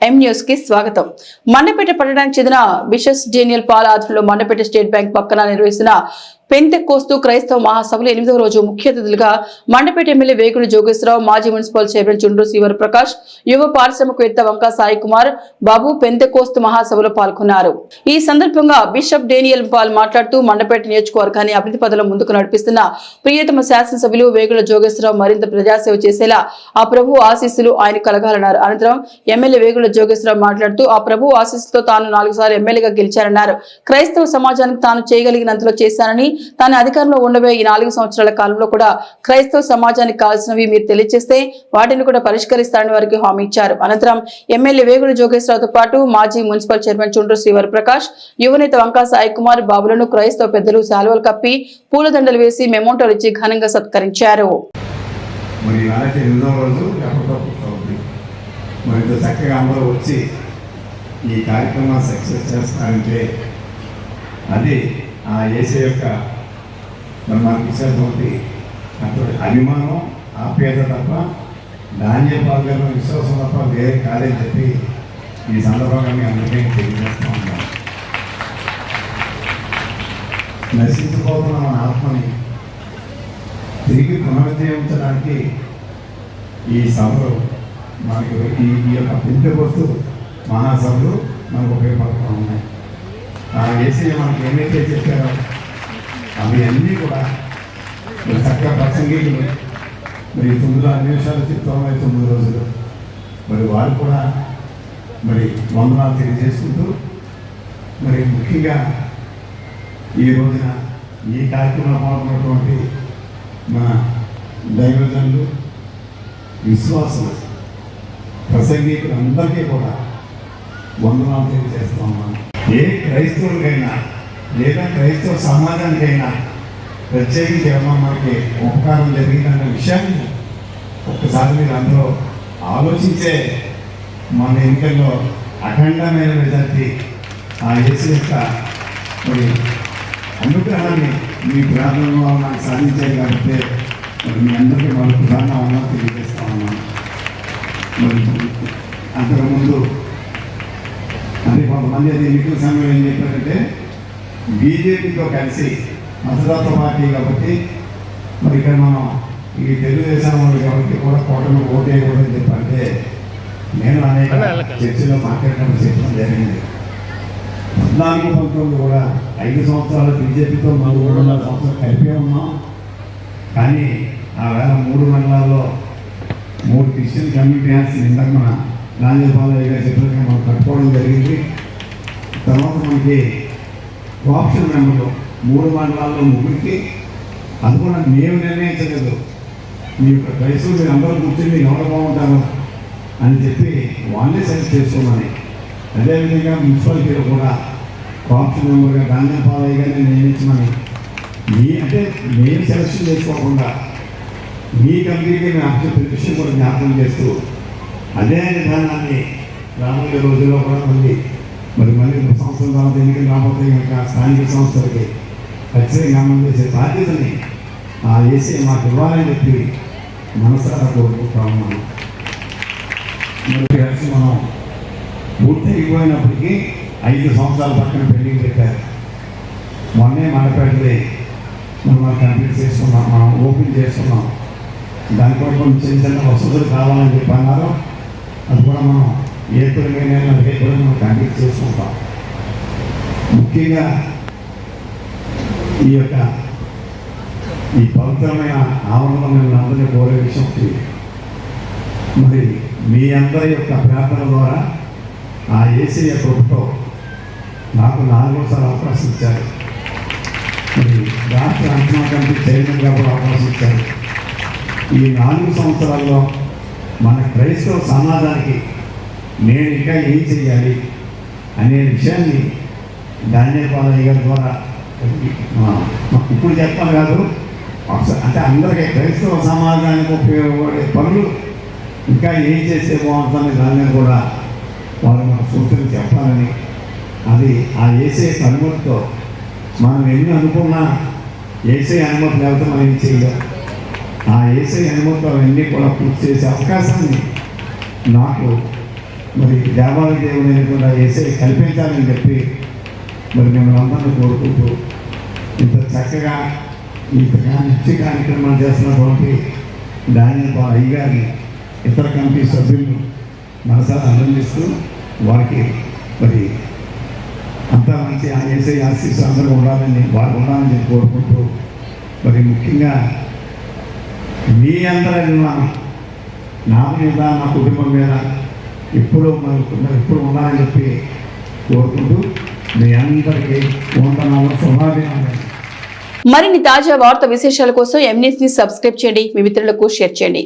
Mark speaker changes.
Speaker 1: ఎం న్యూస్కి స్వాగతం. మండపేట పట్టణానికి చెందిన బిషస్ డేనియల్ పాల్ ఆధ్వర్యంలో మండపేట స్టేట్ బ్యాంక్ పక్కన నిర్వహిస్తున్న పెంతెక్కోస్తు క్రైస్తవ మహాసభలు ఎనిమిదవ రోజు ముఖ్య అతిథులుగా మండపేట ఎమ్మెల్యే వేగుడు జోగేశ్వరరావు మాజీ మున్సిపల్ చైర్మన్ చుండ్రు శివర్ ప్రకాష్ యువ పారిశ్రామికవేత్త వంక సాయి కుమార్ బాబు పెంతెకోస్తు మహాసభలో పాల్గొన్నారు. ఈ సందర్భంగా బిషప్ డేనియల్ పాల్ మాట్లాడుతూ మండపేట నియోజకవర్గాన్ని అభివృద్ధి పదలో ముందుకు నడిపిస్తున్న ప్రియతమ శాసనసభ్యులు వేగుల జోగేశ్వరరావు మరింత ప్రజాసేవ చేసేలా ఆ ప్రభు ఆశీస్సులు ఆయన కలగాలన్నారు. అనంతరం ఎమ్మెల్యే వేగుల జోగేశ్వరరావు మాట్లాడుతూ ఆ ప్రభు ఆశీస్సుతో తాను నాలుగు సార్లు ఎమ్మెల్యేగా గెలిచారన్నారు. క్రైస్తవ సమాజానికి తాను చేయగలిగినంతలో చేశానని తాను అధికారంలో ఉండబోయే ఈ నాలుగు సంవత్సరాల కాలంలో కూడా క్రైస్తవ సమాజానికి కావాల్సినవి మీరు తెలియజేస్తే వాటిని కూడా పరిష్కరిస్తారని వారికి హామీ ఇచ్చారు. అనంతరం ఎమ్మెల్యే వేగుల జోగేశ్వరరావుతో పాటు మాజీ మున్సిపల్ చైర్మన్ చుండ్రు శ్రీవర్ ప్రకాష్ యువనేత వంకా సాయి కుమార్ బాబులను క్రైస్తవ పెద్దలు శాలువలు కప్పి పూలదండలు వేసి మెమోంటోలు ఇచ్చి ఘనంగా సత్కరించారు.
Speaker 2: మరి మరి చక్కగా అందరూ వచ్చి ఈ కార్యక్రమాన్ని సక్సెస్ చేస్తారంటే అది ఆ ఏసీ యొక్క మరి మనకి ఇచ్చినటువంటి అటువంటి అభిమానం ఆప్యాయత తప్ప ధాన్య పాల్గొన్న విశ్వాసం తప్ప వేరే కాదని చెప్పి ఈ సందర్భంగా మీ అందరికీ తెలియజేస్తూ ఉన్నాను. నశించిపోతున్న మన ఆత్మని. తిరిగి పునరుద్ధరించడానికి ఈ సభలు మనకి ఈ ఈ యొక్క పెంచబోస్తూ మహాసభలు మనకు ఉపయోగపడుతూ ఉన్నాయి. ఆ ఏసీ మనకి ఏమైతే చెప్పారో అవి అన్నీ కూడా మరి చక్కగా ప్రసంగికులు మరి తొమ్మిది ఆరు నిమిషాలు చెప్తాం తొమ్మిది రోజులు. మరి వారు కూడా మరి వందనాలు తెలియజేసుకుంటూ మరి ముఖ్యంగా ఈ రోజున ఈ కార్యక్రమంలో పాల్గొన్నటువంటి మన దైవజనులు విశ్వాసులు ప్రసంగికులందరికీ కూడా వందనాలు తెలియజేస్తా ఉన్నాను. ఏ క్రైస్తవులకైనా లేదా క్రైస్తవ సమాజానికైనా ప్రత్యేకించి ఏమన్నా మనకి ఉపకారం జరిగిందన్న విషయాన్ని ఒక్కసారి మీరు అందరూ ఆలోచించే మన ఎన్నికల్లో అఖండమైన మెజార్టీ ఆ యేసు యొక్క మరి అనుగ్రహాన్ని మీ ప్రార్థనలో నాకు సాధించారు కాబట్టి మరి మీ అందరికీ మన ప్రధాన అన్నా తెలియజేస్తా ఉన్నాను. మరి అంతకుముందు అంటే కొంతమంది అది ఎన్నికల సమయంలో ఏం చెప్పారంటే బీజేపీతో కలిసి మతదాత పార్టీ కాబట్టి మరి ఇక్కడ మనం ఈ తెలుగుదేశం వాళ్ళు కాబట్టి కూడా కోటను ఓటేయకూడదని చెప్పంటే నేను అనేక చర్చలో మాట్లాడినప్పుడు చెప్పడం జరిగింది. పద్నాలుగు పంతొమ్మిది కూడా ఐదు సంవత్సరాలు బీజేపీతో నాలుగు మూడున్నర సంవత్సరాలు కలిపే ఉన్నాం. కానీ ఆ వేళ మూడు మండలాల్లో మూడు క్రిస్టియన్ కమ్యూనిటీ ఇందాక మన రాజగోపాలయ్య గారు చెప్పినట్టుగా మనం కట్టుకోవడం జరిగింది. తర్వాత మనకి ఆప్షన్ మెంబర్లు మూడు మండలాల్లో ముగ్గురికి అది కూడా మేము నిర్ణయించలేదు. మీ యొక్క క్రైస్తవులు మీరు అందరూ కూర్చొని మీరు ఎవరు బాగుంటారు అని చెప్పి వాళ్ళే సెలెక్ట్ చేసుకోమని అదేవిధంగా మున్సిపాలిటీలో కూడా కాప్షన్ మెంబర్గా గాంధీపాలయ్య గారిని నియమించమని. మీ అంటే మేము సెలక్షన్ చేసుకోకుండా మీ కంపెనీకి మేము అప్పచెప్పిన విషయం కూడా జ్ఞాపకం చేస్తూ అదే విధానాన్ని రాబోయే రోజుల్లో కూడా మళ్ళీ మరి మళ్ళీ ఒక సంవత్సరం తర్వాత ఎన్నికలు రాబోతాయి కనుక స్థానిక సంస్థలకి ఖచ్చితంగా అమలు చేసే బాధ్యతని ఆ ఏసీ మాకు ఇవ్వాలని చెప్పి మనసారా కోరుకుంటా ఉన్నాను. మరి కలిసి మనం పూర్తి అయిపోయినప్పటికీ ఐదు సంవత్సరాల పక్కన పెళ్ళికి పెట్టారు. మొన్నే మనపేటది మనం కంప్లీట్ చేస్తున్నాం మనం ఓపెన్ చేస్తున్నాం దానికోసం చిన్న చిన్న వసతులు కావాలని చెప్పి అన్నారు. అది కూడా మనం ఏప్రిల్ మే నెల మనం కంప్లీట్ చేసుకుంటాం. ముఖ్యంగా ఈ యొక్క ఈ పవిత్రమైన ఆవరణలో మేము అందరినీ కోరే విషయం మరి మీ అందరి యొక్క ప్రార్థన ద్వారా ఆ ఏసీయ ప్రభుత్వం నాకు నాలుగోసారి అవకాశం ఇచ్చారు. మరి రాష్ట్ర అంచనా కమిటీ చైర్మన్గా కూడా అవకాశం ఇచ్చారు. ఈ నాలుగు సంవత్సరాల్లో మన క్రైస్తవ సమాజానికి నేను ఇంకా ఏం చేయాలి అనే విషయాన్ని ధాన్యపాలయ్య గారి ద్వారా ఇప్పుడు చెప్పాలి కాదు. అంటే అందరికీ క్రైస్తవ సమాజానికి ఉపయోగపడే పనులు ఇంకా ఏం చేస్తే బాగుంటుంది దాన్ని కూడా వాళ్ళు మన సూచన చెప్పాలని అది ఆ ఏసే అనుమతితో మనం ఎన్ని అనుకున్నా ఏసే అనుమతి లేకపోతే మనం ఏం చేయలేం. ఆ ఏసే అనుమతితో అవన్నీ కూడా పూర్తి చేసే అవకాశాన్ని నాకు మరి దేవాలయ లేకుండా చేసే కల్పించాలని చెప్పి మరి మిమ్మల్ని అందరినీ కోరుకుంటూ ఇంత చక్కగా ఇంత మంచి కార్యక్రమాలు చేస్తున్నటువంటి డానియల్ పాల్ గారిని ఇతర కమిటీ సభ్యులను మనసారా అభినందిస్తూ వారికి మరి అంతా మంచి ఆ వేసే ఆశీస్సు అందరూ ఉండాలని వారు ఉండాలని చెప్పి కోరుకుంటూ మరి ముఖ్యంగా మీ అందరూ నా మీద నా కుటుంబం మీద ఇప్పుడు మరి ఇప్పుడు ఉండాలని చెప్పి కోరుకుంటూ మీ అందరికీ వందనాలు శుభాభినందనలు.
Speaker 1: మరిన్ని తాజా వార్త విశేషాల కోసం ఎంఎస్ని సబ్స్క్రైబ్ చేయండి. మీ మిత్రులకు షేర్ చేయండి.